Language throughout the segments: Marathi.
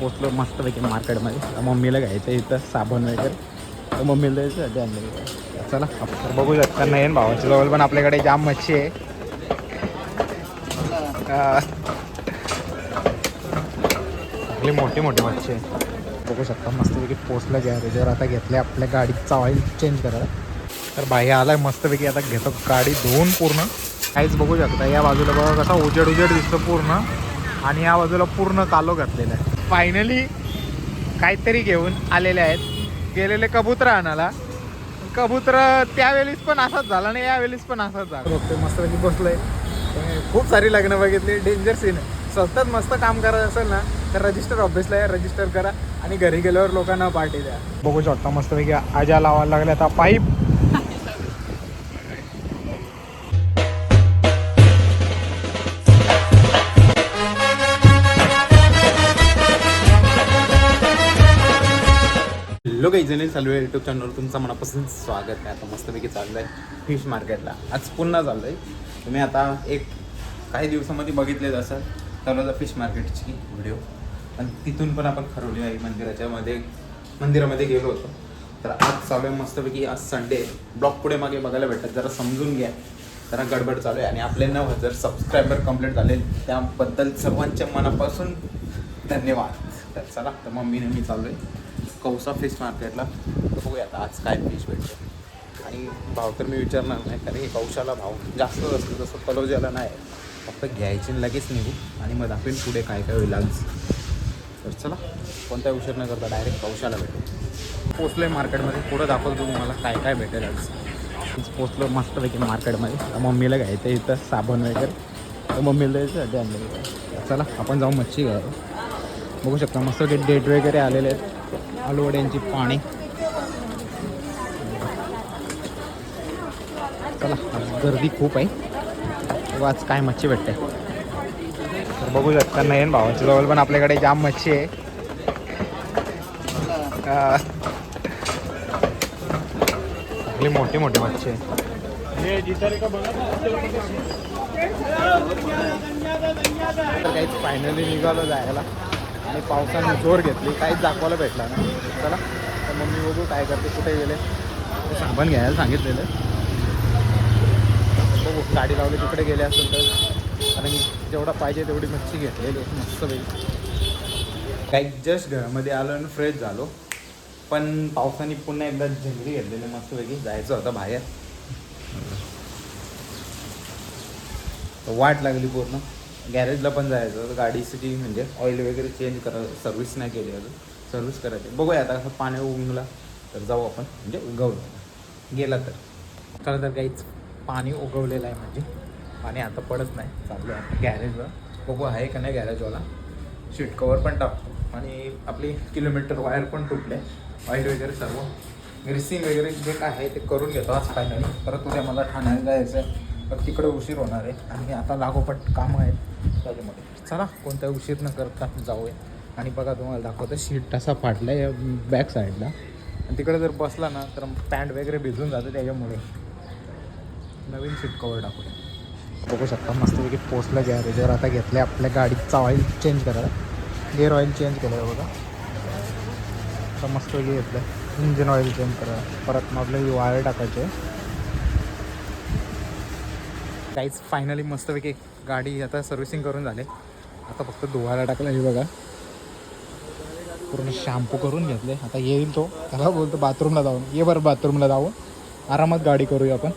पोचलो मस्तपैकी मार्केटमध्ये. मम्मीला घ्यायचं इथं साबण वगैरे. तर मम्मीला द्यायचं आणलं चला आपण बघू शकता नाही भावाच्या जवळ पण आपल्याकडे जाम मच्छी आहे. हा. आपली मोठी मोठी मच्छी आहे. बघू शकता मस्तपैकी पोचलं गॅरेजवर आता घेतले आपल्या गाडीचा ऑइल चेंज करायला. तर बाहेर आलाय मस्तपैकी आता घेतो गाडी धुवून पूर्ण. काहीच बघू शकता या बाजूला बघा कसा उजेड उजेड दिसतो पूर्ण. आणि या बाजूला पूर्ण कालो घातलेला आहे. फायनली काहीतरी घेऊन आलेले आहेत. गेलेले कबूतर आणाला कबूतर त्यावेळेस पण असाच झाला आणि यावेळेस पण असाच झाला. बघतोय मस्तपैकी बसलोय. खूप सारी लग्न बघितली. डेंजर सीन आहे स्वतःच मस्त काम करत असेल ना तर रजिस्टर ऑफिसला या रजिस्टर करा. आणि घरी गेल्यावर लोकांना पार्टी द्या. बघू शकता मस्तपैकी आजा लावायला लागल्या. आता पाईप हॅलो काही जणी चालू आहे युट्यूब चॅनलवर तुमचं मनापासून स्वागत आहे. आता मस्तपैकी चाललं आहे फिश मार्केटला आज पुन्हा चाललं आहे तुम्ही आता एक काही दिवसामध्ये बघितलेच असाल तर फिश मार्केटची व्हिडिओ आणि तिथून पण आपण खरवली आहे मंदिराच्या मध्ये मंदिरामध्ये गेलो होतो. तर आज चालू आहे मस्तपैकी आज संडे ब्लॉग पुढे मागे बघायला भेटतात. जरा समजून घ्या. जरा गडबड चालू आहे. आणि आपले नऊ हजार सबस्क्रायबर कंप्लीट झाले त्याबद्दल सर्वांच्या मनापासून धन्यवाद. तर चला तर मम्मीने मी चाललो आहे कौसा फिश मार्केटला बघूया आता आज काय फिश भेटतं. आणि भाव तर मी विचारणार नाही कारण की कौशाला भाव जास्त असतो जसं तलोजाला नाही. फक्त घ्यायचे आणि लगेच निघू. आणि मग दाखवेन पुढे काय काय होईल आज. तर चला कोणता उशीर न करता डायरेक्ट कौशाला भेटू. पोचलो आहे मार्केटमध्ये. पुढं दाखवतो तुम्हाला काय काय भेटेल आज. पोचलो मस्तपैकी मार्केटमध्ये. मम्मीला घ्यायचं इथं साबण वगैरे. तर मम्मीला द्यायचं आणलं चला आपण जाऊ मच्छी घ्यायला. बघू शकता मस्त ते डेट वगैरे आलेले आहेत. आलूवड्यांची पाणी. चला गर्दी खूप आहे. आज काय मच्छी भेटते? तर बघू शकता नयन भावाच्या जवळ पण आपल्याकडे जाम मच्छी आहे. चांगली मोठी मोठी मच्छी आहे. फायनली निघालो जायला. आणि पावसाने जोर घेतली. काहीच दाखवायला भेटला नाही. चला तर मम्मी बघू काय करते कुठे गेले. ते साबण घ्यायला सांगितलेलं. बघू गाडी लावली तिकडे गेले असेल तर. कारण जेवढा पाहिजे तेवढी मच्छी घेतलेली होती मस्त पैकी. काही जस्ट घरामध्ये आलो आणि फ्रेश झालो. पण पावसाने पुन्हा एकदा झेंगरी घेतलेली मस्तपैकी जायचं होतं बाहेर. वाट लागली पूर्ण. गॅरेजला पण जायचं गाडीसाठी म्हणजे ऑइल वगैरे चेंज करा सर्व्हिस नाही केली अजून. सर्व्हिस करायची. बघूया आता असं पाणी उगला तर जाऊ आपण. म्हणजे उगवलं. गेला तर. चला तर काहीच पाणी उगवलेलं आहे म्हणजे. पाणी आता पडत नाही. चाललं आहे. गॅरेजवर बघू आहे का नाही गॅरेजवाला. शीट कवर पण टाकतो. आणि आपली किलोमीटर वायर पण तुटले. ऑइल वगैरे सर्व. ग्रिसिंग वगैरे जे काय आहे ते करून घेतो आज फायनली परत उद्या मला ठाण्याला जायचं आहे तर तिकडे उशीर होणार आहे. आणि आता लागोपट कामं आहेत. त्याच्यामध्ये चला कोणता उशीर न करता जाऊया. आणि बघा तुम्हाला दाखवतं शीट असा फाटला आहे बॅक साईडला. आणि तिकडे जर बसला ना तर पॅन्ट वगैरे भिजून जातं त्याच्यामुळे. नवीन सीट कवर टाकूया. बघू शकता मस्तपैकी पोचलं गॅरेजवर आता घेतलं आपल्या गाडीचा ऑइल चेंज करायला. गेअर ऑइल चेंज केलं आहे बघा. आता मस्तपैकी घेतलं इंजिन ऑइल चेंज करा परत मग आपल्याला वायर टाकायचे काहीच फायनली मस्तपैकी गाडी आता सर्व्हिसिंग करून झाले. आता फक्त धुवायला टाकलं हे बघा. पूर्ण शॅम्पू करून घेतले. आता येईल तो. त्याला बोलतो बाथरूमला जाऊन. ये बरं बाथरूमला जाऊन. आरामात गाडी करूया आपण.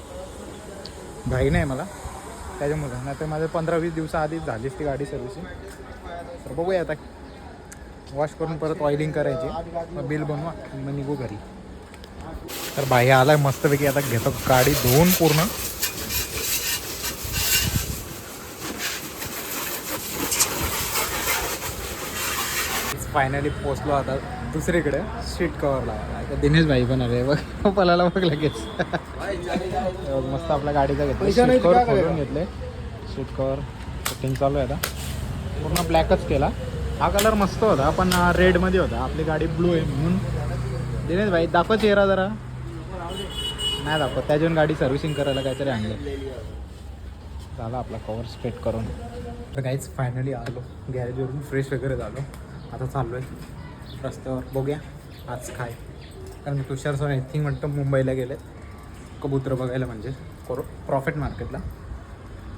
घाई नाही मला. त्याच्यामुळे. नाही तर माझं पंधरा वीस दिवसाआधीच झालीच ती गाडी सर्व्हिसिंग तर बघूया आता. वॉश करून परत ऑइलिंग करायची. मग बिल बनवा. मग निघू घरी. तर भाया आला आहे मस्तपैकी. आता घेतो गाडी धुवून पूर्ण. फायनली पोचलो आता दुसरीकडे सीट कवर लावायला आता दिनेश भाई पण आले. बघ पलाला बघ लगेच. मस्त आपल्या गाडीचा घेतलं. सीट कवर खोलून घेतले. सीट कवर सेटिंग चालू आहे आता. पूर्ण ब्लॅकच केला. हा कलर मस्त होता पण रेडमध्ये होता. आपली गाडी ब्लू आहे म्हणून. दिनेश भाई दाखव चेहरा जरा. नाही दाखवत. त्याच्यावरून गाडी सर्व्हिसिंग करायला काहीतरी आणलं झाला आपला कवर स्ट्रेट करून. तर काहीच फायनली आलो. गॅरेजवरून फ्रेश वगैरे झालो. आता चाललो आहे रस्त्यावर. बघूया. आज काय? कारण तुषार सर आय थिंक म्हणतो मुंबईला गेले कबूतर बघायला म्हणजे. करो प्रॉफिट मार्केटला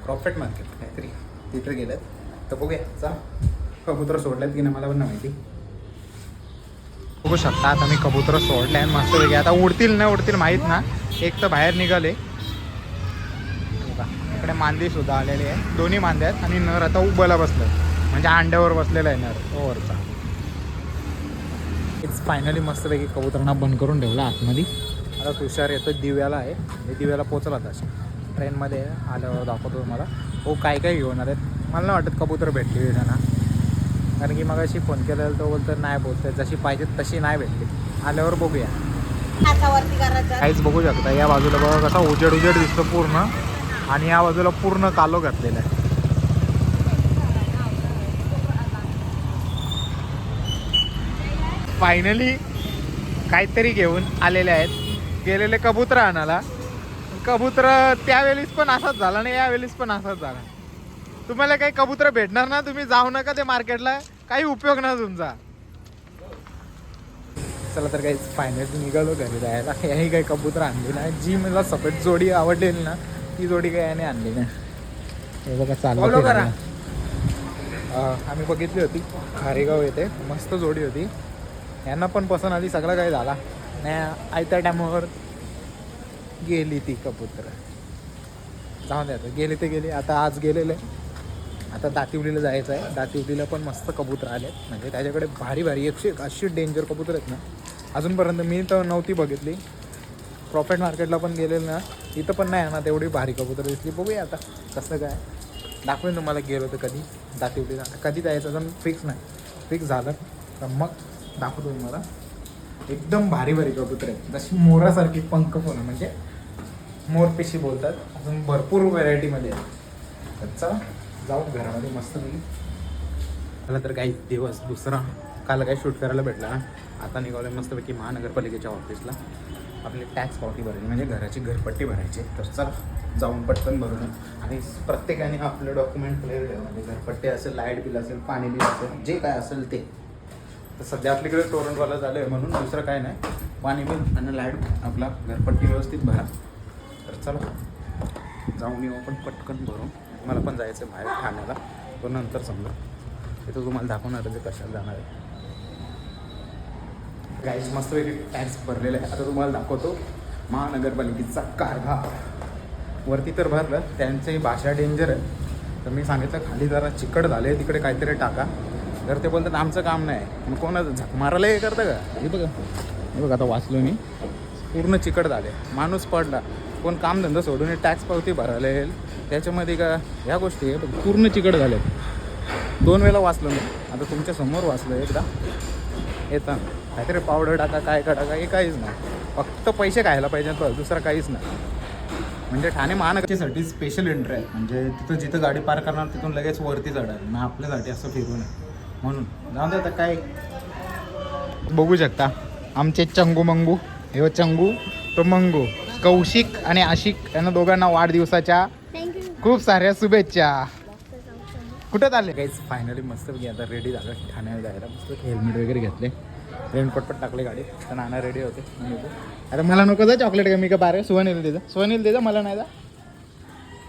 प्रॉफिट मार्केट काहीतरी. तिथे गेलेत. तर बघूया. चा कबूतर सोडल्यात की नाही मला पण माहिती. बघू शकता आता मी कबूतर सोडले आणि मस्त वेगळे आता उडतील ना उडतील माहीत ना. एक तर बाहेर निघाले. बघा, इकडे मांदी सुद्धा आलेली आहे. दोन्ही मांद्या आहेत आणि नर आता उभला बसलं म्हणजे अंड्यावर बसलेला आहे नर. ओवरचा वरचा. फायनली मस्तपैकी कबुतरांना बंद करून ठेवला आतमध्ये. आता तुषार येतो दिव्याला आहे. मी दिव्याला पोचला तशा ट्रेनमध्ये. आल्यावर दाखवतो तुम्हाला. हो काय काय घेऊन आलेत? मला नाही वाटत कबूतर भेटली त्यांना. कारण की मग अशी फोन केलेला तो बोलतो नाही बोलतोय जशी पाहिजे तशी नाही भेटली. आल्यावर बघूया. काहीच बघू शकता. या बाजूला बघा कसा उजेड उजेड दिसतो पूर्ण. आणि या बाजूला पूर्ण कालो घातलेला आहे. फायनली काहीतरी घेऊन आलेले आहेत. गेलेले कबूतर आणायला. कबूतर त्यावेळेस पण असाच झाला आणि यावेळेस पण असाच झाला. तुम्हाला काही कबूतर भेटणार ना तुम्ही जाऊ नका ते मार्केटला. काही उपयोग ना तुमचा. चला तर काही फायनली निघालो घरी जायला. याही काही कबूतर आणली नाही. जी मला सफेद जोडी आवडलेली ना ती जोडी काही याने आणली नाही. बघा. अं, आम्ही बघितली होती. खारेगाव येथे. मस्त जोडी होती. यांना पण पसंत आली सगळं काही झाला. नाही आयत्या टायमावर गेली ती कबूतर. जाऊन द्या आता. गेली ते गेली. आता आज गेलेले. आता दातिवलीला जायचं आहे. दातिवलीला पण मस्त कबूतर आले म्हणजे त्याच्याकडे भारी भारी. एकशे एक अशी डेंजर कबूतर आहेत ना. अजूनपर्यंत मी तर नव्हती बघितली. प्रॉफिट मार्केटला पण गेलेलं ना. इथं पण नाही आहे ना तेवढी भारी कबूतर दिसली. बघूया आता कसं काय. दाखवेन तुम्हाला. गेलो तर कधी. दातिवलीला. कधी जायचं अजून फिक्स नाही. फिक्स झालं. तर मग दाखवतो तुम्हाला. एकदम भारी भारी कबूतर आहेत जशी मोरासारखी पंख पण म्हणजे मोरपेशी बोलतात. अजून भरपूर व्हरायटीमध्ये आहेत. चला जाऊ घरामध्ये मस्त मी मला तर काही दिवस दुसरा. काल काही शूट करायला भेटला ना. आता निघालो मस्तपैकी महानगरपालिकेच्या ऑफिसला आपली टॅक्स पावती भरायची म्हणजे घराची घरपट्टी भरायची. तर चला जाऊन पटकन भरून आणि प्रत्येकाने आपलं डॉक्युमेंट क्लिअर ठेवा. म्हणजे घरपट्टी असेल लाइट बिल असेल पाणी बिल असेल जे काय असेल ते. तर सध्या आपल्याकडे टोरंटवाला झालं आहे म्हणून दुसरं काय नाही. पाणी बिल आणि लाइट आपला घरपट्टी व्यवस्थित भरा. तर चला जाऊन येऊ आपण पटकन भरून. मला पण जायचं आहे बाहेर ठाण्याला. तो नंतर समजा. तिथं तुम्हाला दाखवणार ते कशाला जाणार आहे. गाईस मस्तपैकी टॅक्स भरलेला आहे. आता तुम्हाला दाखवतो. महानगरपालिकेचा कारभार. वरती तर भरलं त्यांची भाषा डेंजर आहे. तर मी सांगितलं खाली जरा चिकट झाले तिकडे काहीतरी टाका. तर ते बोलतात आमचं काम नाही. मग कोणाचं झक मारायला हे करतं का? हे बघा. हे बघा आता वाचलो मी. पूर्ण चिकट झाले. माणूस पडला. कोण कामधंदा सोडून टॅक्स पावती भरायला येईल? त्याच्यामध्ये का? ह्या गोष्टी आहे पूर्ण चिकट झाले दोन वेळा वाचलो मी. आता तुमच्यासमोर वाचलो एकदा. येतं. काहीतरी पावडर टाका काय का टाका हे काहीच नाही. फक्त पैसे खायला पाहिजे बस दुसरं काहीच नाही. म्हणजे ठाणे महानगरसाठी स्पेशल एंट्री आहे. म्हणजे तिथं जिथं गाडी पार्क करणार तिथून लगेच वरती चढायला. मग आपल्यासाठी असं फिरून. नये म्हणून. जाऊ दे आता काय. बघू शकता. आमचे चंगू मंगू. हे चंगू तो मंगू. कौशिक आणि आशिक यांना दोघांना वाढदिवसाच्या थँक्यू खूप साऱ्या शुभेच्छा. कुठं चालले? काहीच फायनली मस्त आता रेडी झालं. ठाण्याला जायला मस्त हेल्मेट वगैरे घेतले. रेनकोट पण टाकले गाडी तर नाना रेडी होते. आता मला नको जा चॉकलेट का मी का बारे सुवन येईल त्याचा सुवन येईल त्याचा मला नाही जा.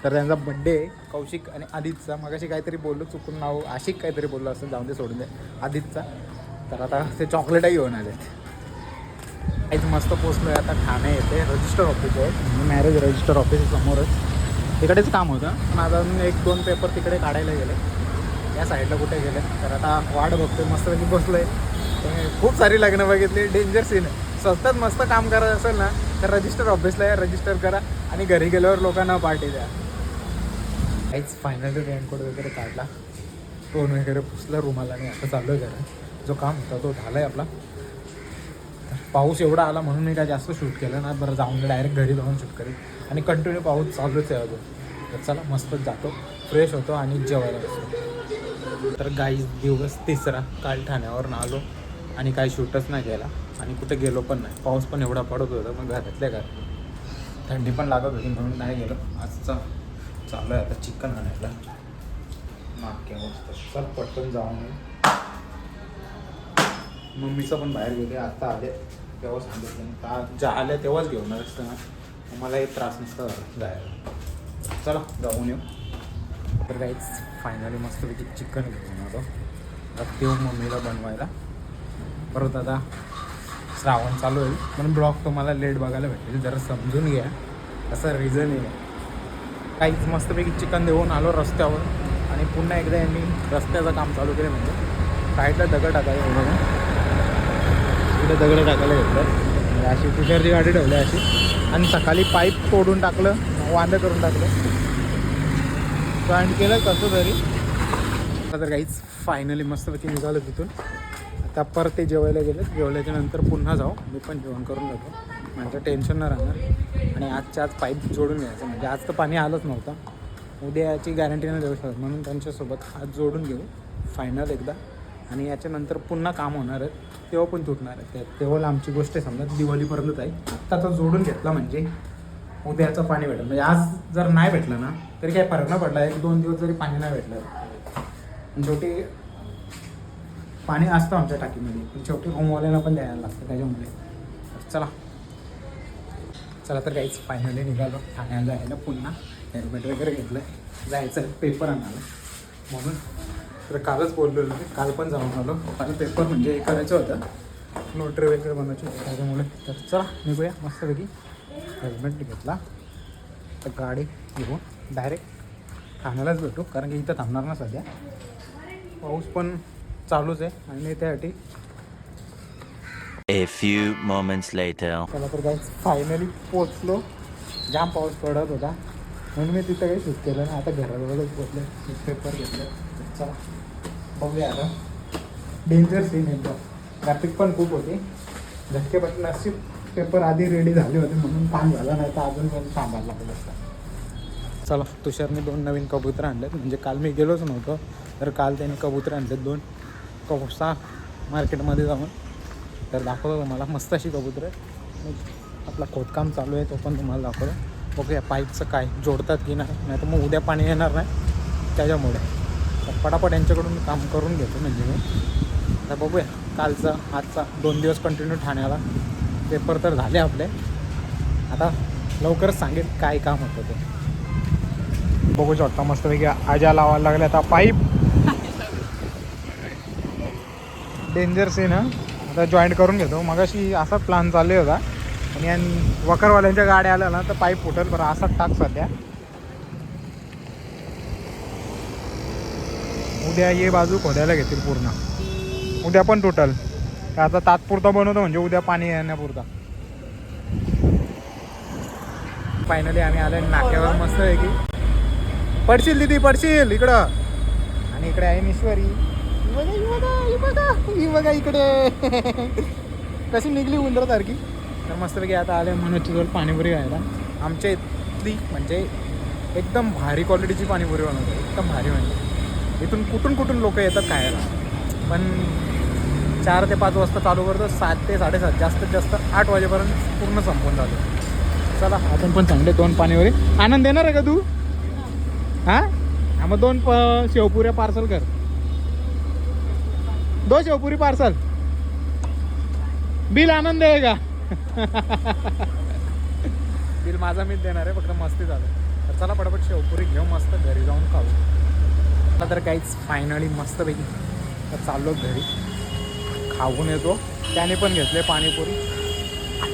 तर त्यांचा बड्डे कौशिक आणि आदितचा. मगाशी काहीतरी बोललो चुकून नाव आशिक काहीतरी बोललो असं जाऊन दे सोडून दे. आदितचा. तर आता ते चॉकलेटही घेऊन आले काहीच मस्त पोचलो आहे आता ठाणे येते. रजिस्टर ऑफिस आहे. म्हणजे मॅरेज रजिस्टर ऑफिस समोरच. तिकडेच काम होतं. पण आता एक दोन पेपर तिकडे काढायला गेले. या साईडला कुठे गेले. तर आता वाट बघतोय. मस्तपैकी बसलोय. तर खूप सारी लग्न बघितली. डेंजर सीन आहे मस्त काम करायचं असेल ना तर रजिस्टर ऑफिसला या. रजिस्टर करा. आणि घरी गेल्यावर लोकांना पार्टी द्या. काहीच फायनली रेनकोट वगैरे काढला. फोन वगैरे पुसला रुमाला आणि आता चाललो आहे घरा जो काम होता तो झाला आहे आपला पाऊस एवढा आला म्हणून मी काय जास्त शूट केलं ना बरं जाऊन डायरेक्ट घरी जाऊन शूट करेल आणि कंटिन्यू पाऊस चालूच आहे अजून. तर चला मस्तच जातो. फ्रेश होतो आणि जेवायला बसतो. तर गाई दिवस तिसरा. काल ठाण्यावरून आलो आणि काही शूटच नाही केला. आणि कुठे गेलो पण नाही. पाऊस पण एवढा पडत होता मग घरातल्या घरात. थंडी पण लागत होती म्हणून नाही गेलो. आजचा चालू आहे आता चिकन आणायला. मागच्या मस्त चल पटकन जाऊन मम्मीचं पण बाहेर गेले आता आले. तेव्हा सांगितलं का ज्या आल्या तेव्हाच घेऊन असतं ना. मला हे त्रास नसतं जायला. चला जाऊन येऊ. तर काहीच फायनली मस्तपैकी चिकन घेऊन आलो. आता देऊ मम्मीला बनवायला. परत आता श्रावण चालू होईल. पण ब्लॉग तुम्हाला लेट बघायला भेटेल. जरा समजून घ्या. असं रिझन आहे काहीच मस्तपैकी चिकन देऊन आलो रस्त्यावर. आणि पुन्हा एकदा यांनी रस्त्याचं काम चालू केलं म्हणजे साईडला दगड टाकायला हे बघा दगड टाकायला घेतलं म्हणजे अशी तुषारची गाडी ठेवली अशी. आणि सकाळी पाईप तोडून टाकलं वांदं करून टाकलं. जॉईंट केलं कसं तरी. आता तर काहीच फायनली मस्तपैकी निघालं तिथून. आता परत ते जेवायला गेलं जेवल्याच्या नंतर पुन्हा जाऊ. मी पण जेवण करून जातो. म्हणजे टेन्शन नाही राहणार. आणि आजच्या आज पाईप जोडून घ्यायचं. म्हणजे आज तर पाणी आलंच नव्हतं. उद्याची गॅरंटी नाही देऊ शकत. म्हणून त्यांच्यासोबत आज जोडून घेऊ. फायनल एकदा. आणि याच्यानंतर पुन्हा काम होणार आहे. तेव्हा पण तुटणार आहे. तेव्हा आमची गोष्ट आहे समजा. दिवाळीपर्यंत आहे. आत्ता तर जोडून घेतला म्हणजे उद्याचं पाणी भेटलं. म्हणजे आज जर नाही भेटलं ना तरी काही फरक नाही पडला. एक दोन दिवस जरी पाणी नाही भेटलं. शेवटी पाणी असतं आमच्या टाकीमध्ये. पण शेवटी होमवाल्यांना पण द्यायला लागतं त्याच्यामुळे. चला. चला तर काहीच फायनली निघालो. ठाण्याला जायला पुन्हा हेल्मेट वगैरे घेतलं जायचं पेपर आणायला. म्हणून तर कालच बोललेलो काल पण जाऊन आलो. काल पेपर म्हणजे हे करायचं होतं. नोटरी वगैरे बनवायची होती त्याच्यामुळे. तर चला निघूया. मस्तपैकी हेल्मेट घेतला. तर गाडी घेऊन डायरेक्ट ठाण्यालाच भेटू. कारण की इथं थांबणार ना सध्या. पाऊस पण चालूच आहे आणि त्यासाठी A few moments later. चला तर काही फायनली पोचलो जाम पाऊस पडत होता. म्हणून मी तिथं काही शूट केलं ना आता घराजवळच पोचले पेपर घेतले. चला बघूया आता. डेंजर सीन एकदम ट्रॅफिक पण खूप होती. झटके पण नशीब पेपर आधी रेडी झाले होते म्हणून काम झालं नाही तर अजून पण थांबायला लागलं असतं. चला तुषारने दोन नवीन कबूतर आणलेत. म्हणजे काल मी गेलोच नव्हतो. तर काल त्यांनी कबूतर आणलेत दोन. कबुसा मार्केटमध्ये जाऊन. तर दाखवतो तुम्हाला. मस्त अशी कबूतर आहे. आपला खोदकाम चालू आहे तो पण तुम्हाला दाखवतो. बघूया पाईपचं काय जोडतात की नाही. नाही तर मग उद्या पाणी येणार नाही. त्याच्यामुळे. तर पटापट यांच्याकडून काम करून घेतो म्हणजे मी. आता बघूया कालचा आजचा दोन दिवस कंटिन्यू ठाण्याला. पेपर तर झाले आपले. आता लवकरच सांगेल काय काम होतं ते. बघू शकता मस्तपैकी आजा लावायला लागले आता पाईप. डेंजर सीन हा. आता जॉईंट करून घेतो. मगाशी असाच प्लॅन चालू होता आणि आणि वकरवाल्यांच्या गाड्या आल्या ना तर पाईप फुटल बरं असाच टाक सध्या. उद्या ये बाजू खोदायला घेतील पूर्ण. उद्या पण टोटल आता तात्पुरता बनवतो म्हणजे उद्या पाणी येण्यापुरता. फायनली आम्ही आले नाक्यावर मस्त आहे की पडशील दिदी पडशील इकडं. आणि इकडे आहे ईश्वरी ही बघा. ही बघा इकडे. कशी निघली उंदरासारखी. तर मस्तपैकी आता आले मनोजची जवळ पाणीपुरी खायला. आमच्या इथली म्हणजे एकदम भारी क्वालिटीची पाणीपुरी बनवते एकदम भारी म्हणजे. इथून कुठून कुठून लोक येतात खायला. पण चार ते पाच वाजता चालू करतो. सात ते साडेसात जास्तीत जास्त आठ वाजेपर्यंत पूर्ण संपून जातो. चला आपण पण चांगले दोन पाणीपुरी. आनंद देणार आहे का तू? हां. हा? मग दोन प शेवपुऱ्या पार्सल कर. दो शेवपुरी पार्सल. बिल आनंद आहे का बिल माझा मीच देणार आहे फक्त मस्ती झालं. तर चला पटापट शेवपुरी घेऊ मस्त घरी जाऊन खाऊ. आता तर काहीच फायनली मस्तपैकी. तर चाललो घरी. खाऊन येतो. त्याने पण घेतले पाणीपुरी.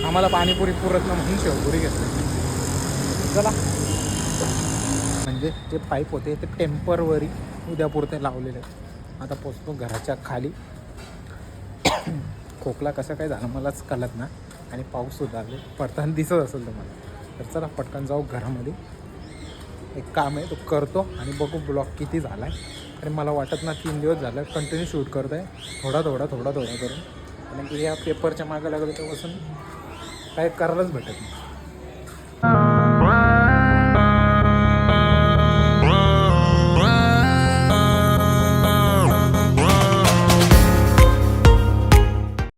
आम्हाला पाणीपुरी पुरत ना म्हणून शेवपुरी घेतली. चला. म्हणजे जे पाईप होते ते टेम्परवरी उद्यापुरते लावलेले. आहेत आता पोचतो घराच्या खाली. खोकला कसं काय झालं मलाच कळत ना. आणि पाऊस सुद्धा आले पडताना दिसत असेल तुम्हाला. तर चला पटकन जाऊ घरामध्ये. एक काम आहे तो करतो आणि बघू ब्लॉग किती झाला आहे आणि मला वाटत ना तीन दिवस झालं कंटिन्यू शूट करत आहे थोडा थोडा थोडा थोडा करून. कारण की या पेपरच्या मागं लागलं तेव्हापासून काय करायलाच भेटत नाही.